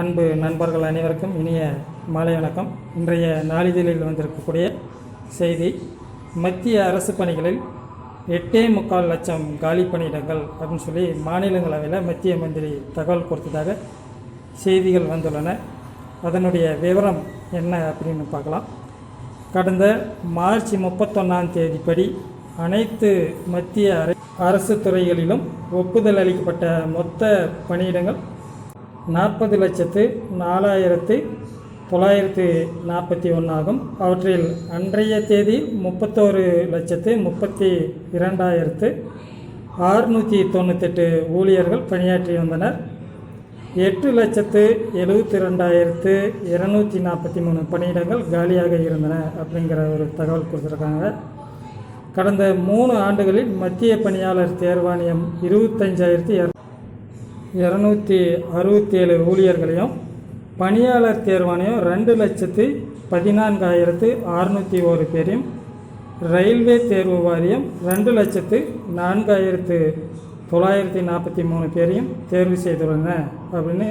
அன்பு நண்பர்கள் அனைவருக்கும் இனிய மாலை வணக்கம். இன்றைய நாளிதழில் வந்திருக்கக்கூடிய செய்தி மத்திய அரசு பணிகளில் எட்டே முக்கால் லட்சம் காலி பணியிடங்கள் அப்படின்னு சொல்லி மாநிலங்களவையில் மத்திய மந்திரி தகவல் கொடுத்ததாக செய்திகள் வந்துள்ளன. அதனுடைய விவரம் என்ன அப்படின்னு பார்க்கலாம். கடந்த மார்ச் முப்பத்தொன்னாம் தேதிப்படி அனைத்து மத்திய அரசு துறைகளிலும் ஒப்புதல் அளிக்கப்பட்ட மொத்த பணியிடங்கள் நாற்பது லட்சத்து நாலாயிரத்து தொள்ளாயிரத்து நாற்பத்தி ஒன்றாகும் அவற்றில் அன்றைய தேதி முப்பத்தோரு லட்சத்து முப்பத்தி இரண்டாயிரத்து ஆறுநூற்றி தொண்ணூத்தெட்டு ஊழியர்கள் பணியாற்றி வந்தனர். எட்டு லட்சத்து எழுபத்தி ரெண்டாயிரத்து இரநூத்தி நாற்பத்தி மூணு பணியிடங்கள் காலியாக இருந்தன அப்படிங்கிற ஒரு தகவல் கொடுத்துருக்காங்க. கடந்த மூணு ஆண்டுகளில் மத்திய பணியாளர் தேர்வாணையம் இருபத்தஞ்சாயிரத்தி இரநூத்தி அறுபத்தி ஏழு ஊழியர்களையும் பணியாளர் தேர்வாணையம் ரெண்டு லட்சத்து பதினான்காயிரத்து அறுநூற்றி ஒரு பேரையும் ரயில்வே தேர்வு வாரியம் ரெண்டு லட்சத்து நான்காயிரத்து தொள்ளாயிரத்தி நாற்பத்தி மூணு பேரையும் தேர்வு செய்துள்ளன அப்படின்னு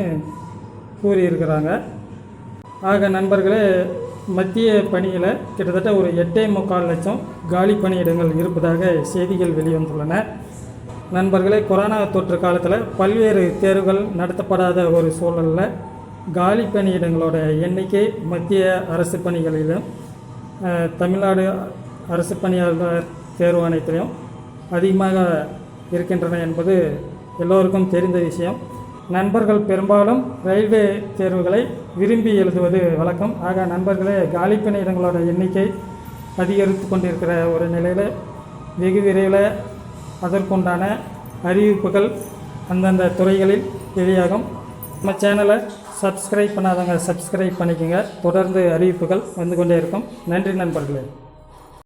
கூறியிருக்கிறாங்க. ஆக நண்பர்களே மத்திய பணியில் கிட்டத்தட்ட ஒரு எட்டே முக்கால் லட்சம் காலி பணியிடங்கள் இருப்பதாக செய்திகள் வெளிவந்துள்ளன. நண்பர்களே கொரோனா தொற்று காலத்தில் பல்வேறு தேர்வுகள் நடத்தப்படாத ஒரு சூழலில் காலி பணியிடங்களோட எண்ணிக்கை மத்திய அரசு பணிகளிலும் தமிழ்நாடு அரசு பணியாளர் தேர்வாணையத்திலையும் அதிகமாக இருக்கின்றன என்பது எல்லோருக்கும் தெரிந்த விஷயம். நண்பர்கள் பெரும்பாலும் ரயில்வே தேர்வுகளை விரும்பி எழுதுவது வழக்கம். ஆக நண்பர்களே காலி பணியிடங்களோட எண்ணிக்கை அதிகரித்து கொண்டிருக்கிற ஒரு நிலையில் வெகு விரைவில் அதற்குண்டான அறிவிப்புகள் அந்தந்த துறைகளில் வெளியாகும். நம்ம சேனலை சப்ஸ்கிரைப் பண்ணாதவங்க சப்ஸ்கிரைப் பண்ணிக்கோங்க. தொடர்ந்து அறிவிப்புகள் வந்து கொண்டே இருக்கும். நன்றி நண்பர்களே.